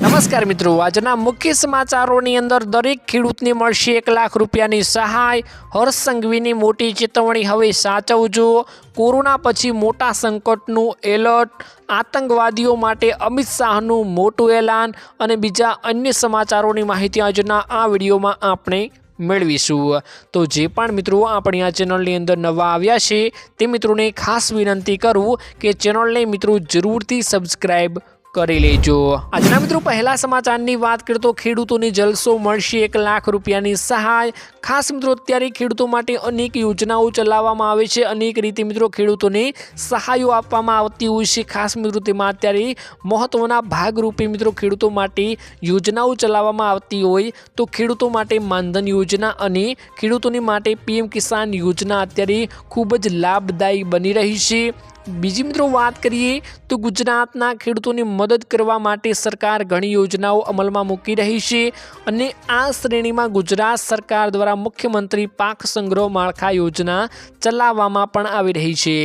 નમસ્કાર મિત્રો, આજના મુખ્ય સમાચારોની અંદર દરેક ખેડૂતને મળશે એક લાખ રૂપિયાની સહાય. હર્ષ સંઘવીની મોટી ચેતવણી હવે સાચવજો. કોરોના પછી મોટા સંકટનું એલર્ટ. આતંકવાદીઓ માટે અમિત શાહનું મોટું એલાન. અને બીજા અન્ય સમાચારોની માહિતી આજના આ વિડીયોમાં આપણે મેળવીશું. તો જે પણ મિત્રો આપણી આ ચેનલની અંદર નવા આવ્યા છે, તે મિત્રોને ખાસ વિનંતી કરું કે ચેનલને મિત્રો જરૂરથી સબસ્ક્રાઈબ કરી લેજો. આજના મિત્રો, પહેલા સમાચારની વાત કરીએ તો ખેડૂતોને જલસો મળશે એક લાખ રૂપિયાની સહાય. ખાસ મિત્રો, અત્યારે ખેડૂતો માટે અનેક યોજનાઓ ચલાવવામાં આવે છે. અનેક રીતે મિત્રો, ખેડૂતોને સહાયો આપવામાં આવતી હોય છે. ખાસ મિત્રો, તેમાં અત્યારે મહત્વના ભાગરૂપે મિત્રો, ખેડૂતો માટે યોજનાઓ ચલાવવામાં આવતી હોય તો ખેડૂતો માટે માનધન યોજના અને ખેડૂતોની માટે પીએમ કિસાન યોજના અત્યારે ખૂબ જ લાભદાયી બની રહી છે. બીજી મિત્રો વાત કરીએ તો ગુજરાતના ખેડૂતોની મદદ કરવા માટે સરકાર ઘણી યોજનાઓ અમલમાં મૂકી રહી છે અને આ શ્રેણીમાં ગુજરાત સરકાર દ્વારા મુખ્યમંત્રી પાક સંગ્રહ માળખા યોજના ચલાવવામાં પણ આવી રહી છે.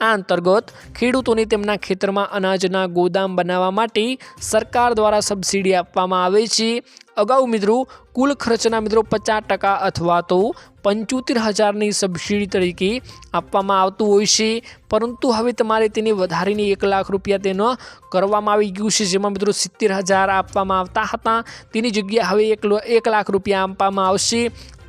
આ અંતર્ગત ખેડૂતોને તેમના ખેતરમાં અનાજના ગોદામ બનાવવા માટે સરકાર દ્વારા સબસિડી આપવામાં આવે છે. અગાઉ મિત્રો, કુલ ખર્ચના મિત્રો પચાસ ટકા અથવા તો પંચોતેર હજારની સબસિડી તરીકે આપવામાં આવતું હોય છે. પરંતુ હવે તમારે તેને વધારીને એક લાખ રૂપિયા તેનો કરવામાં આવી ગયું છે. જેમાં મિત્રો સિત્તેર હજાર આપવામાં આવતા હતા. તેની જગ્યાએ હવે એક એક લાખ રૂપિયા આપવામાં આવશે.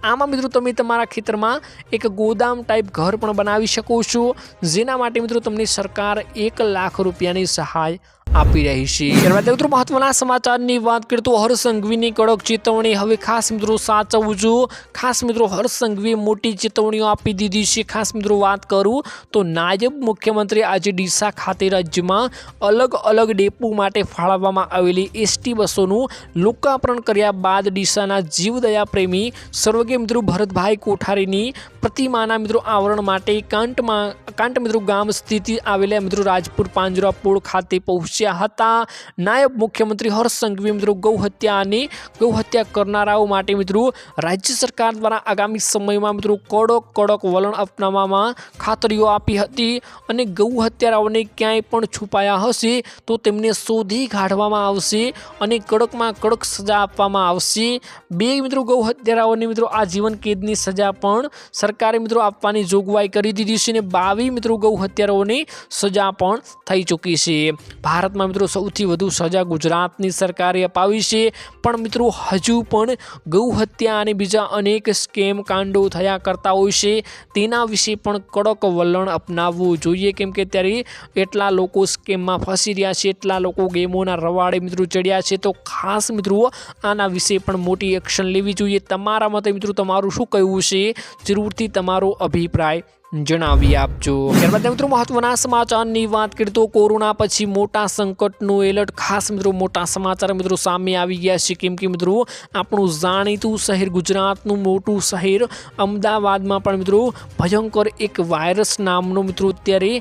આમાં મિત્રો તમે તમારા ખેતરમાં એક ગોદામ ટાઈપ ઘર પણ બનાવી શકો છો. જેના માટે મિત્રો તમને સરકાર એક લાખ રૂપિયાની સહાય આપી રહી છે. ત્યારબાદ મિત્રો મહત્વના સમાચારની વાત કરીએ તો હરસંઘવીની કડક ચેતવણી હવે ખાસ મિત્રો સાચવું છું. ખાસ મિત્રો હરસંઘવીએ મોટી ચેતવણીઓ આપી દીધી છે. ખાસ મિત્રો, વાત કરું તો નાયબ મુખ્યમંત્રી આજે ડીસા ખાતે રાજ્યમાં અલગ અલગ ડેપો માટે ફાળવવામાં આવેલી એસટી બસોનું લોકાર્પણ કર્યા બાદ ડીસાના જીવદયા પ્રેમી સ્વર્ગીય મિત્રો ભરતભાઈ કોઠારીની પ્રતિમાના મિત્રો આવરણ માટે કાંટમાં, કાંટ મિત્રો ગામ સ્થિત આવેલા મિત્રો રાજપુર પાંજરાપોળ ખાતે પહોંચ્યા હતા. નાયબ મુખ્યમંત્રી હર્ષ મિત્રો ગૌહત્યાની હત્યા અને ગૌ હત્યા કરનારાઓ માટે મિત્રો રાજ્ય સરકાર દ્વારા આગામી સમયમાં મિત્રો કડક કડક વલણ અપનાવવામાં ખાતરીઓ આપી હતી અને ગૌહત્યારાઓને ક્યાંય પણ છુપાયા હશે તો તેમને શોધી કાઢવામાં આવશે અને કડકમાં કડક સજા આપવામાં આવશે. બે મિત્રો ગૌહત્યારાઓને મિત્રો મિત્રો આજીવન કેદની સજા પણ સરકારે મિત્રો આપવાની જોગવાઈ કરી દીધી છે અને બાવી મિત્રો ગૌહત્યારાઓની સજા પણ થઈ ચૂકી છે. ભારતમાં મિત્રો સૌથી વધુ સજા ગુજરાતની સરકારે અપાવી છે. પણ મિત્રો હજુ પણ ગૌ હત્યા અને બીજા અનેક સ્કેમ કાંડો થયા કરતા હોય છે. તેના વિશે પણ કડક વલણ અપનાવવું જોઈએ. કેમ કે ત્યારે એટલા લોકો સ્કેમમાં ફસી રહ્યા છે, એટલા લોકો ગેમોના રવાડે મિત્રો ચડ્યા છે. તો ખાસ મિત્રો આના વિશે પણ મોટી એક્શન લેવી જોઈએ. તમારા મતે મિત્રો તમારું શું કહેવું છે? જરૂરથી તમારો અભિપ્રાય જણાવી આપજો. ત્યારબાદ મિત્રો મહત્વના સમાચારની વાત કરીએ તો કોરોના પછી મોટા સંકટનું એલર્ટ. ખાસ મિત્રો મોટા સમાચાર મિત્રો સામે આવી ગયા છે. કેમ કે મિત્રો આપણું જાણીતું શહેર ગુજરાતનું મોટું શહેર અમદાવાદમાં પણ મિત્રો ભયંકર એક વાયરસ નામનો મિત્રો અત્યારે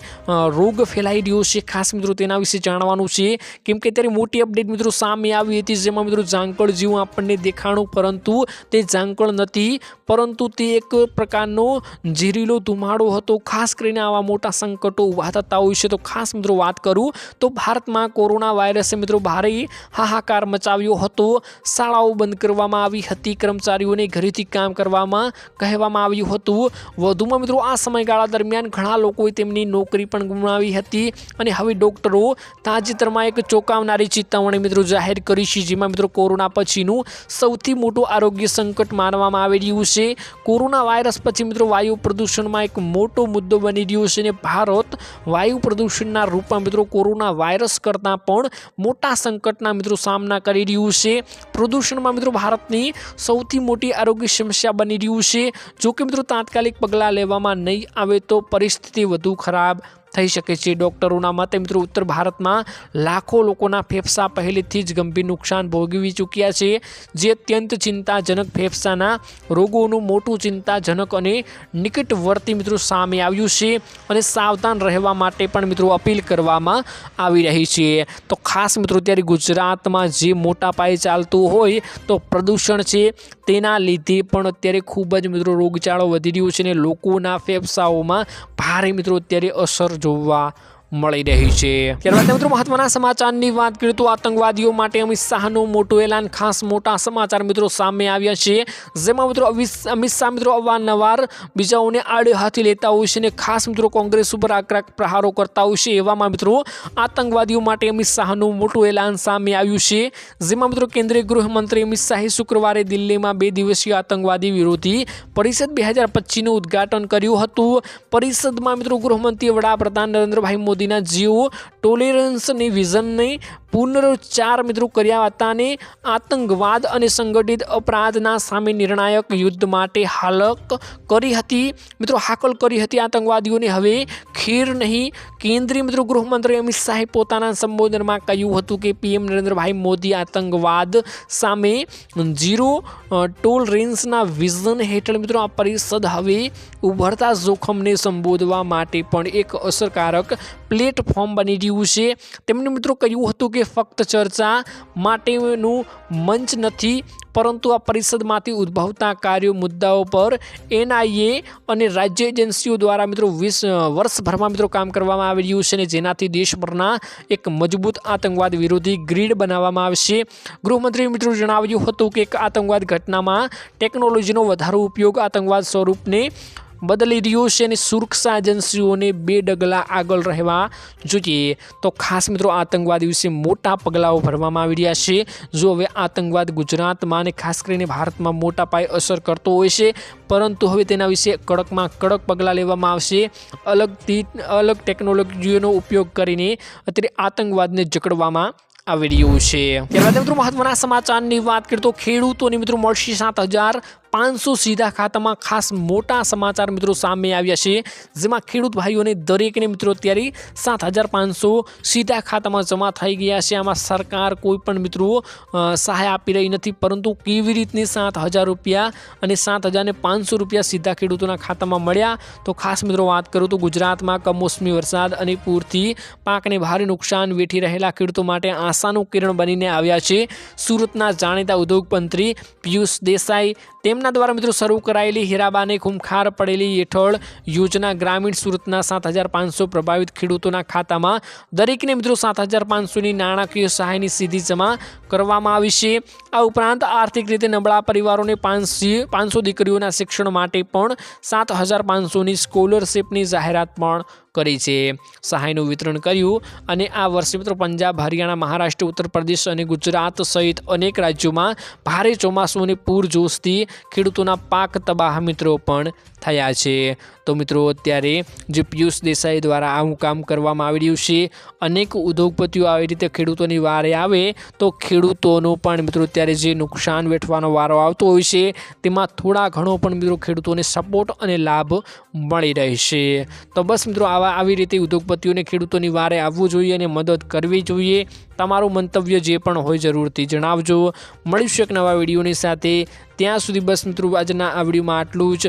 રોગ ફેલાઈ રહ્યો છે. ખાસ મિત્રો તેના વિશે જાણવાનું છે. કેમ કે અત્યારે મોટી અપડેટ મિત્રો સામે આવી હતી, જેમાં મિત્રો ઝાંકળ જેવું આપણને દેખાણું, પરંતુ તે ઝાંકળ નથી, પરંતુ તે એક પ્રકારનો ઝેરીલો ધુમાડો હતો, ખાસ કરીને આવા મોટા સંકટો ઊભા થતા હોય છે. તો ખાસ મિત્રો વાત કરું તો ભારતમાં કોરોના વાયરસે મિત્રો ભારે હાહાકાર મચાવ્યો હતો. શાળાઓ બંધ કરવામાં આવી હતી, કર્મચારીઓને ઘરેથી કામ કરવામાં કહેવામાં આવ્યું હતું. વધુમાં મિત્રો આ સમયગાળા દરમિયાન ઘણા લોકોએ તેમની નોકરી પણ ગુમાવી હતી અને હવે ડોક્ટરો તાજેતરમાં એક ચોંકાવનારી ચેતવણી મિત્રો જાહેર કરી છે, જેમાં મિત્રો કોરોના પછીનું સૌથી મોટું આરોગ્ય સંકટ માનવામાં આવી રહ્યું છે. કોરોના વાયરસ પછી મિત્રો વાયુ પ્રદૂષણમાં એક મોટો મુદ્દો બની રહ્યો છે અને ભારત વાયુ પ્રદૂષણના રૂપમાં મિત્રો કોરોના વાયરસ કરતાં પણ મોટા સંકટના મિત્રો સામના કરી રહ્યું છે. પ્રદૂષણમાં મિત્રો ભારતની સૌથી મોટી આરોગ્ય સમસ્યા બની રહ્યું છે. જો કે મિત્રો તાત્કાલિક પગલાં લેવામાં નહીં આવે તો પરિસ્થિતિ વધુ ખરાબ થઈ શકે છે. ડૉક્ટરોના મતે મિત્રો ઉત્તર ભારતમાં લાખો લોકોના ફેફસા પહેલેથી જ ગંભીર નુકસાન ભોગવી ચૂક્યા છે. જે અત્યંત ચિંતાજનક ફેફસાના રોગોનું મોટું ચિંતાજનક અને નિકટવર્તી મિત્રો સામે આવ્યું છે અને સાવધાન રહેવા માટે પણ મિત્રો અપીલ કરવામાં આવી રહી છે. તો ખાસ મિત્રો ત્યારે ગુજરાતમાં જે મોટા પાયે ચાલતું હોય તો પ્રદૂષણ છે તેના લીધે પણ અત્યારે ખૂબ જ મિત્રો રોગચાળો વધી રહ્યો છે અને લોકોના ફેફસાઓમાં ભારે મિત્રો અત્યારે અસર જોવા મળી રહી છે. ત્યારબાદ મિત્રો મહત્વના સમાચારની વાત કરીએ તો આતંકવાદીઓ માટે અમિત શાહનું મોટું એલાન ખાસ મોટા સમાચાર મિત્રો સામે આવ્યા છે. જેમાં મિત્રો અમિત શાહ મિત્રો અવારનવાર બીજાઓને આડે હાથી લેતા હોય છે અને ખાસ મિત્રો કોંગ્રેસ ઉપર આક્રમક પ્રહારો કરતા હોય છે. એવામાં મિત્રો આતંકવાદીઓ માટે અમિત શાહનું મોટું એલાન સામે આવ્યું છે. જેમાં મિત્રો કેન્દ્રીય ગૃહમંત્રી અમિત શાહે શુક્રવારે દિલ્હીમાં બે દિવસીય આતંકવાદી વિરોધી પરિષદ બે હજાર પચીસનું ઉદ્ઘાટન કર્યું હતું. પરિષદમાં મિત્રો ગૃહમંત્રી વડાપ્રધાન નરેન્દ્રભાઈ મોદીના જીવો ટોલેરન્સની વિઝનને પુનરોચ્ચાર મિત્રો કર્યા હતા અને આતંકવાદ અને સંગઠિત અપરાધના સામે નિર્ણાયક યુદ્ધ માટે હાલક કરી હતી. મિત્રો, હાકલ કરી હતી આતંકવાદીઓને. હવે ખીર નહીં. કેન્દ્રીય મિત્રો, ગૃહમંત્રી અમિત શાહે પોતાના સંબોધનમાં કહ્યું હતું કે પીએમ નરેન્દ્રભાઈ મોદી આતંકવાદ સામે ઝીરો ટોલ રેન્સના વિઝન હેઠળ મિત્રો આ પરિષદ હવે ઉભરતા જોખમને સંબોધવા માટે પણ એક અસરકારક પ્લેટફોર્મ બની રહ્યું છે. તેમણે મિત્રો કહ્યું હતું કે ફક્ત ચર્ચા માટેનું મંચ નથી, પરંતુ આ પરિષદમાંથી ઉદ્ભવતા કાર્યો, મુદ્દાઓ પર એનઆઈએ અને રાજ્ય એજન્સીઓ દ્વારા મિત્રો વીસ, વર્ષભરમાં મિત્રો કામ કરવામાં આવી રહ્યું છે અને જેનાથી દેશભરના એક મજબૂત આતંકવાદ વિરોધી ગ્રીડ બનાવવામાં આવશે. ગૃહમંત્રી મિત્રો જણાવ્યું હતું કે એક આતંકવાદ ઘટનામાં ટેકનોલોજીનો વધારો ઉપયોગ આતંકવાદ સ્વરૂપને બદલી રહ્યું છે અને સુરક્ષા એજન્સીઓને બે ડગલા આગળ રહેવા જોઈએ. તો ખાસ મિત્રો આતંકવાદ વિશે મોટા પગલાઓ ભરવામાં આવી રહ્યા છે. જો હવે આતંકવાદ ગુજરાતમાં અને ખાસ કરીને ભારતમાં મોટા પાયે અસર કરતો હોય છે, પરંતુ હવે તેના વિશે કડકમાં કડક પગલાં લેવામાં આવશે. અલગથી, અલગ ટેકનોલોજીઓનો ઉપયોગ કરીને અત્યારે આતંકવાદને જકડવામાં આવી રહ્યું છે. ત્યારબાદ મિત્રો, મહત્વના સમાચારની વાત કરીએ તો ખેડૂતોને મિત્રો, મળશે સાત હજાર પાંચસો સીધા ખાતામાં ખાસ મોટા સમાચાર મિત્રો સામે આવ્યા છે, જેમાં ખેડૂત ભાઈઓને દરેકને મિત્રો અત્યારે સાત હજાર પાંચસો સીધા ખાતામાં જમા થઈ ગયા છે. આમાં સરકાર કોઈ પણ મિત્રો સહાય આપી રહી નથી, પરંતુ કેવી રીતની સાત હજાર રૂપિયા અને સાત હજારને પાંચસો રૂપિયા સીધા ખેડૂતોના ખાતામાં મળ્યા? તો ખાસ મિત્રો વાત કરું તો ગુજરાતમાં કમોસમી વરસાદ અને પૂરથી પાકને ભારે નુકસાન વેઠી રહેલા ખેડૂતો માટે આશાનું કિરણ બનીને આવ્યા છે. સુરતના જાણીતા ઉદ્યોગમંત્રી પિયુષ દેસાઈ તેમના દ્વારા મિત્રો શરૂ કરાયેલી હીરાબાને ખૂંખાર પડેલી હેઠળ યોજના ગ્રામીણ સુરતના સાત પ્રભાવિત ખેડૂતોના ખાતામાં દરેકને મિત્રો સાત પાંચસોની નાણાકીય સહાયની સીધી જમા કરવામાં આવી છે. આ ઉપરાંત આર્થિક રીતે નબળા પરિવારોને પાંચસો દીકરીઓના શિક્ષણ માટે પણ સાત હજાર પાંચસોની સ્કોલરશીપની જાહેરાત પણ કરી છે. સહાયનું વિતરણ કર્યું અને આ વર્ષે મિત્રો પંજાબ, હરિયાણા, મહારાષ્ટ્ર, ઉત્તર પ્રદેશ અને ગુજરાત સહિત અનેક રાજ્યોમાં ભારે ચોમાસું અને પૂરજોશથી ખેડૂતોના પાક તબાહ મિત્રો પણ થયા છે. તો મિત્રો અત્યારે જે પિયુષ દેસાઈ દ્વારા આવું કામ કરવામાં આવી રહ્યું છે, અનેક ઉદ્યોગપતિઓ આવી રીતે ખેડૂતોની વારે આવે તો ખેડૂતોનું પણ મિત્રો અત્યારે જે નુકસાન વેઠવાનો વારો આવતો હોય છે, તેમાં થોડા ઘણો પણ મિત્રો ખેડૂતોને સપોર્ટ અને લાભ મળી રહેશે તો બસ મિત્રો આવા આવી રીતે ઉદ્યોગપતિઓને ખેડૂતોની વારે આવવું જોઈએ અને મદદ કરવી જોઈએ. તમારું મંતવ્ય જે પણ હોય જરૂરથી જણાવજો. મળીશું એક નવા વિડીયોની સાથે. ત્યાં સુધી બસ મિત્રો, આજના આ વિડીયોમાં આટલું જ.